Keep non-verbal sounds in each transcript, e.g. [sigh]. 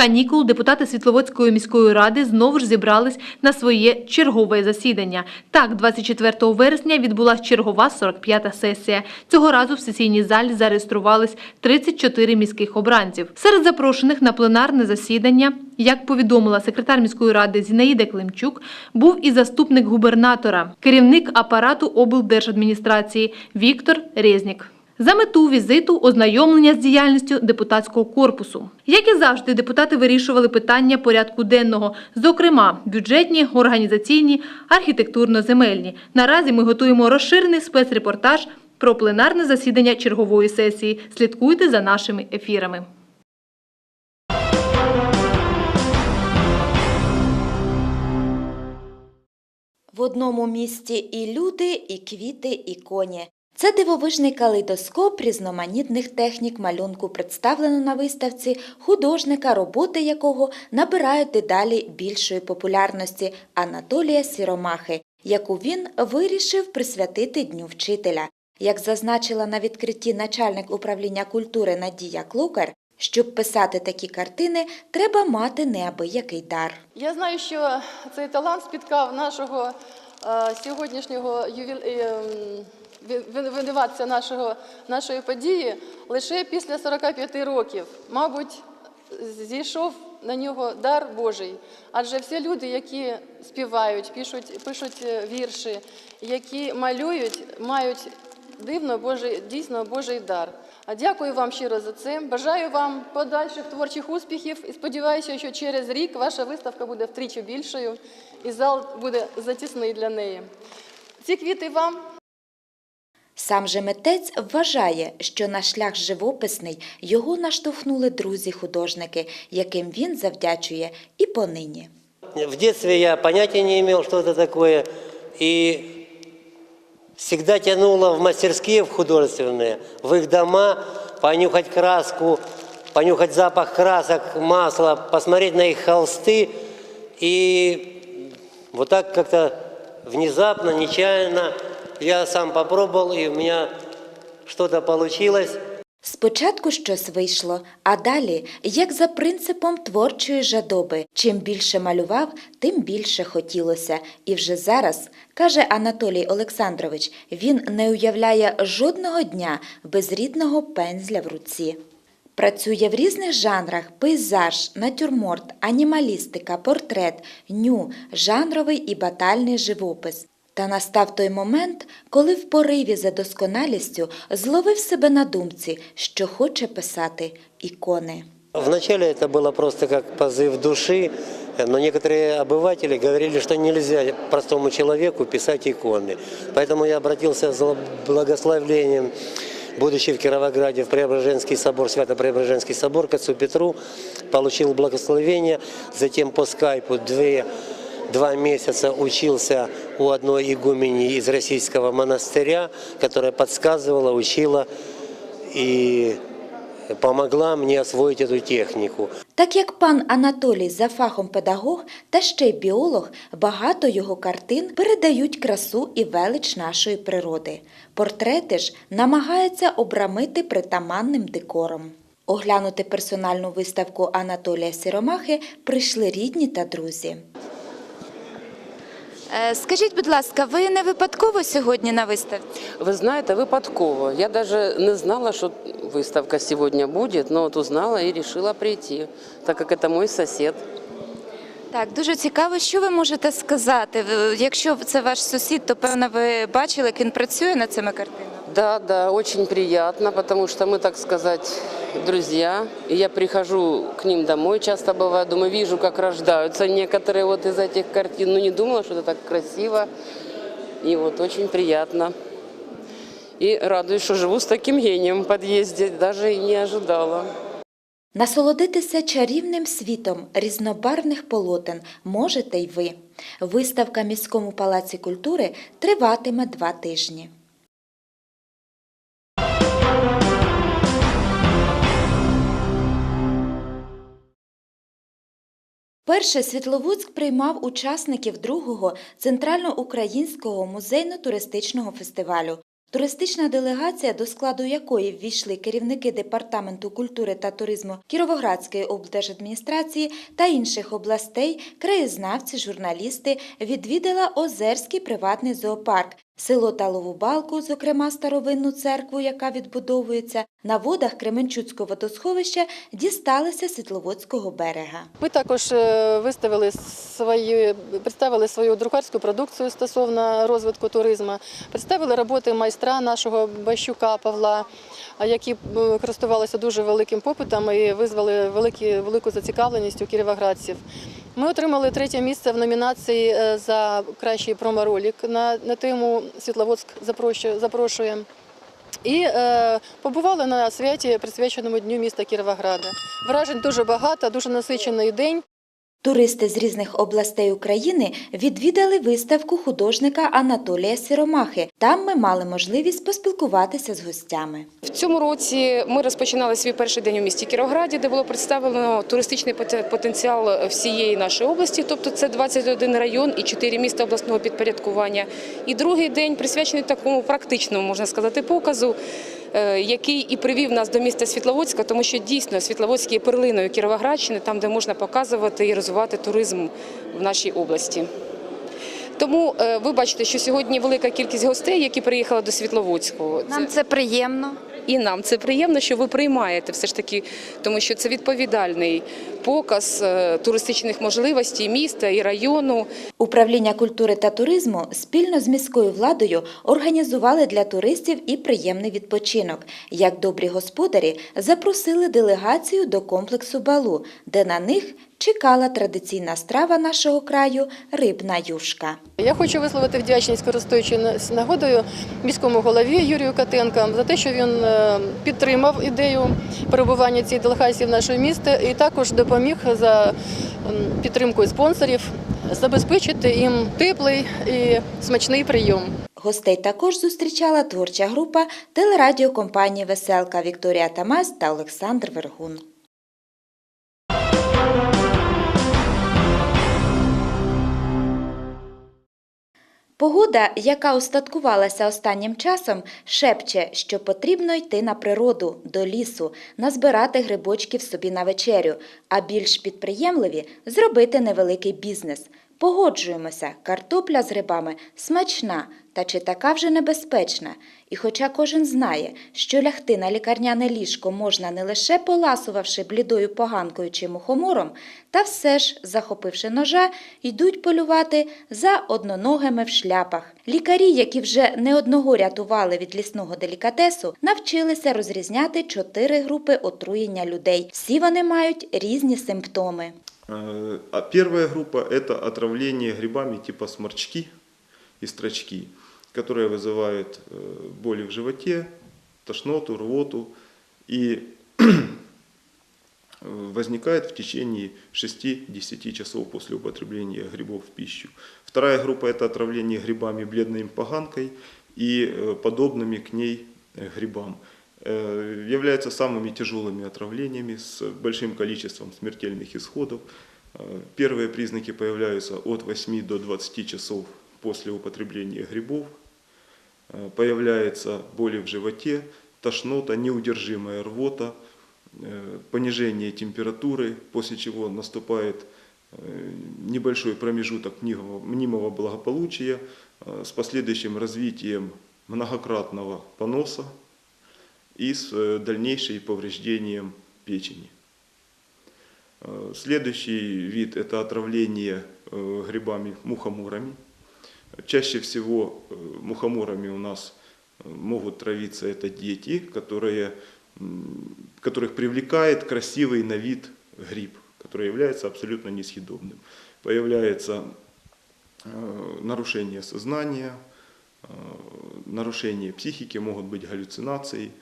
канікул депутати Світловодської міської ради знову ж зібрались на своє чергове засідання. Так, 24 вересня відбулася чергова 45-та сесія. Цього разу в сесійній залі зареєструвались 34 міських обранців. Серед запрошених на пленарне засідання, як повідомила секретар міської ради Зінаїда Климчук, був і заступник губернатора, керівник апарату облдержадміністрації Віктор Резнік. За мету візиту ознайомлення з діяльністю депутатського корпусу. Як і завжди, депутати вирішували питання порядку денного, зокрема бюджетні, організаційні, архітектурно-земельні. Наразі ми готуємо розширений спецрепортаж про пленарне засідання чергової сесії. Слідкуйте за нашими ефірами. В одному місті і люди, і квіти, і коні. Це дивовижний калейдоскоп різноманітних технік малюнку представлено на виставці художника, роботи якого набирають дедалі більшої популярності Анатолія Сіромахи, яку він вирішив присвятити Дню вчителя. Як зазначила на відкритті начальник управління культури Надія Клукар, щоб писати такі картини, треба мати неабиякий дар. Я знаю, що цей талант спіткав нашого е, сьогоднішнього ювіл... винуватця нашого, нашої події лише після 45 років. Мабуть, зійшов на нього дар Божий. Адже всі люди, які співають, пишуть, пишуть е, вірші, які малюють, мають дивно Божий, дійсно Божий дар. А дякую вам щиро за це. Бажаю вам подальших творчих успіхів і сподіваюся, що через рік ваша виставка буде втричі більшою і зал буде затісний для неї. Ці квіти вам Сам же митець вважає, що на шлях живописний його наштовхнули друзі-художники, яким він завдячує і понині. В детстве я понятия не имел, что это такое, и всегда тянуло в мастерские в художественные, в их дома, понюхать краску, понюхать запах красок, масла, посмотреть на их холсты. И вот так как-то внезапно, нечаянно я сам попробовал, и у меня что-то. Спочатку щось вийшло, а далі, як за принципом творчої жадоби, чим більше малював, тим більше хотілося. І вже зараз, каже Анатолій Олександрович, він не уявляє жодного дня без рідного пензля в руці. Працює в різних жанрах: пейзаж, натюрморт, анімалістика, портрет, ню, жанровий і батальний живопис. Та настав той момент, коли в пориві за досконалістю зловив себе на думці, що хоче писати ікони. Вначале это было просто как позыв души, но некоторые обыватели говорили, что нельзя простому человеку писать иконы. Поэтому я обратился за благословлением, будучи в Кировограде, в Преображенский собор, Свято-Преображенский собор к отцу Петру, получил благословение, затем по скайпу две Два месяца учился у одной игумени из российского монастыря, которая подсказывала, учила и помогла мне освоить эту технику. Так як пан Анатолій за фахом педагог та ще й біолог, багато його картин передають красу і велич нашої природи. Портрети ж намагаються обрамити притаманним декором. Оглянути персональну виставку Анатолія Сіромахи прийшли рідні та друзі. Е, Скажіть, будь ласка, ви не випадково сьогодні на виставці? Ви знаєте, випадково. Я навіть не знала, що виставка сьогодні буде, але от узнала і вирішила прийти, так як це мій сусід. Так, дуже цікаво, що ви можете сказати. Якщо це ваш сусід, то певно ви бачили, як він працює над цими картинами. Да, да, очень приятно, потому что мы, так сказать, друзья. И я прихожу к ним домой, часто бывает, думаю, вижу, как рождаются некоторые вот из этих картин. Ну, не думала, что это так красиво. И вот очень приятно. И радуюсь, что живу с таким гением в подъезде, даже и не ожидала. Насолодитися чарівним світом різнобарвних полотен можете й ви. Виставка в міському палаці культури триватиме два тижні. Перше Світловодськ приймав учасників другого центральноукраїнського музейно-туристичного фестивалю. Туристична делегація, до складу якої ввійшли керівники Департаменту культури та туризму Кіровоградської облдержадміністрації та інших областей, краєзнавці, журналісти, відвідала Озерський приватний зоопарк, село Талову Балку, зокрема старовинну церкву, яка відбудовується, на водах Кременчуцького водосховища дісталися Світловодського берега. Ми також е, виставили свої, представили свою друкарську продукцію стосовно розвитку туризму, представили роботи майстра нашого Бащука Павла, які е, користувалися дуже великим попитом і визвали великі, велику зацікавленість у кіровоградців. Ми отримали третє місце в номінації е, за кращий проморолік на, на тему Світловодськ запрошує. запрошує. І е, побували на святі, присвяченому Дню міста Кіровограда. Вражень дуже багато, дуже насичений день. Туристи з різних областей України відвідали виставку художника Анатолія Сіромахи. Там ми мали можливість поспілкуватися з гостями. В цьому році ми розпочинали свій перший день у місті Кірограді, де було представлено туристичний потенціал всієї нашої області, тобто це 21 район і 4 міста обласного підпорядкування. І другий день присвячений такому практичному, можна сказати, показу, е, який і привів нас до міста Світловодська, тому що дійсно Світловодський є перлиною Кіровоградщини, там, де можна показувати і розвивати туризм в нашій області. Тому е, ви бачите, що сьогодні велика кількість гостей, які приїхали до Світловодського. Нам це приємно. І нам це приємно, що ви приймаєте все ж таки, тому що це відповідальний показ е, туристичних можливостей міста і району. Управління культури та туризму спільно з міською владою організували для туристів і приємний відпочинок. Як добрі господарі запросили делегацію до комплексу Балу, де на них чекала традиційна страва нашого краю рибна юшка. Я хочу висловити вдячність, користуючись нагодою міському голові Юрію Котенка за те, що він е, підтримав ідею перебування цієї делегації в наше місто і також допоміг за підтримкою спонсорів забезпечити їм теплий і смачний прийом. Гостей також зустрічала творча група телерадіокомпанії Веселка Вікторія Тамас та Олександр Вергун. Погода, яка устаткувалася останнім часом, шепче, що потрібно йти на природу, до лісу, назбирати грибочків собі на вечерю, а більш підприємливі зробити невеликий бізнес. Погоджуємося, картопля з грибами смачна, та чи така вже небезпечна. І хоча кожен знає, що лягти на лікарняне ліжко можна не лише поласувавши блідою поганкою чи мухомором, та все ж, захопивши ножа, йдуть полювати за одноногими в шляпах. Лікарі, які вже не одного рятували від лісного делікатесу, навчилися розрізняти чотири групи отруєння людей. Всі вони мають різні симптоми. А первая группа – это отравление грибами типа сморчки и строчки, которые вызывают э, боли в животе, тошноту, рвоту и [clears throat] возникает в течение 6-10 часов после употребления грибов в пищу. Вторая группа – это отравление грибами бледной поганкой и э, подобными к ней э, грибам. Э, Являются самыми тяжелыми отравлениями с большим количеством смертельных исходов. Э, Первые признаки появляются от 8 до 20 часов после употребления грибов. Э, Появляются боли в животе, тошнота, неудержимая рвота, понижение температуры, после чего наступает небольшой промежуток мнимого благополучия с последующим развитием многократного поноса и с э, дальнейшим повреждением печени. Э, Следующий вид – это отравление э, грибами мухоморами. Чаще всего мухоморами у нас могут травиться это дети, которые, которых привлекает красивый на вид гриб, который является абсолютно несъедобным. Появляется нарушение сознания, нарушение психики, могут быть галлюцинации.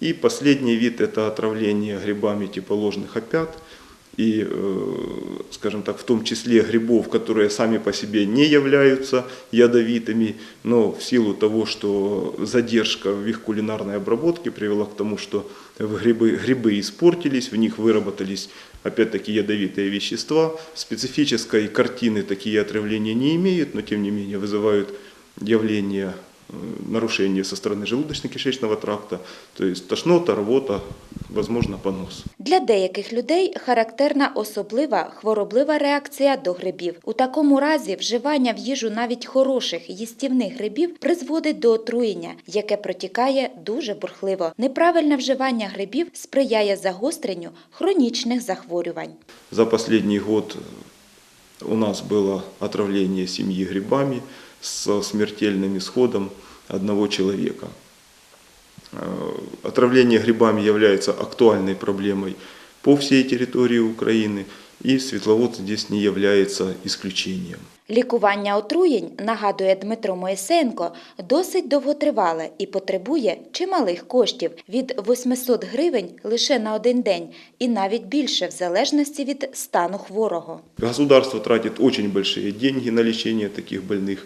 И последний вид – это отравление грибами типа ложных опят. И, э, скажем так, в том числе грибов, которые сами по себе не являются ядовитыми, но в силу того, что задержка в их кулинарной обработке привела к тому, что грибы, грибы испортились, в них выработались опять-таки ядовитые вещества. Специфической картины такие отравления не имеют, но тем не менее вызывают явление нарушения со стороны желудочно-кишечного тракта, то есть тошнота, рвота, возможно, понос. Для деяких людей характерна особлива хвороблива реакція до грибів. У такому разі вживання в їжу навіть хороших їстівних грибів призводить до отруєння, яке протікає дуже бурхливо. Неправильне вживання грибів сприяє загостренню хронічних захворювань. За последний год у нас было отравление семьи грибами со смертельным исходом одного человека. Э, Отравление грибами является актуальной проблемой по всей территории Украины, и Светловодск здесь не является исключением. Лікування отруєнь, нагадує Дмитро Моїсеєнко, досить довготривале і потребує чималих коштів від 800 гривень лише на один день, і навіть більше в залежності від стану хворого. Государство тратит очень большие деньги на лечение таких больных,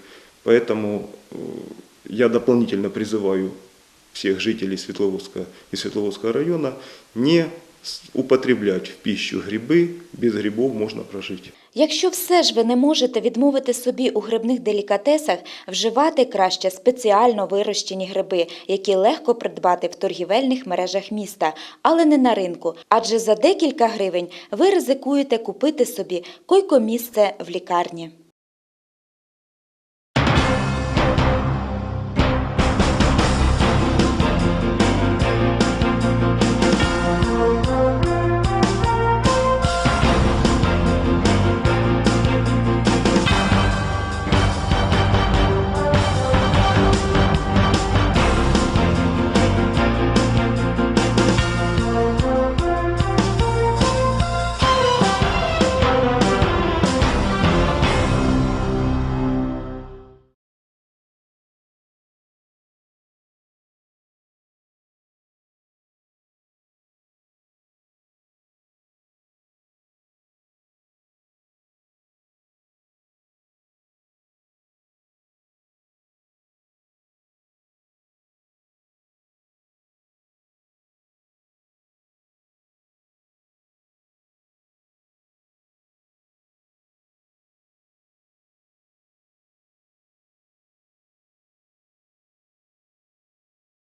поэтому э, я дополнительно призываю всех жителей Светловодска и Светловодского района не употреблять в пищу грибы, без грибов можно прожить. Якщо все ж ви не можете відмовити собі у грибних делікатесах, вживати краще спеціально вирощені гриби, які легко придбати в торгівельних мережах міста, але не на ринку. Адже за декілька гривень ви ризикуєте купити собі койко-місце в лікарні.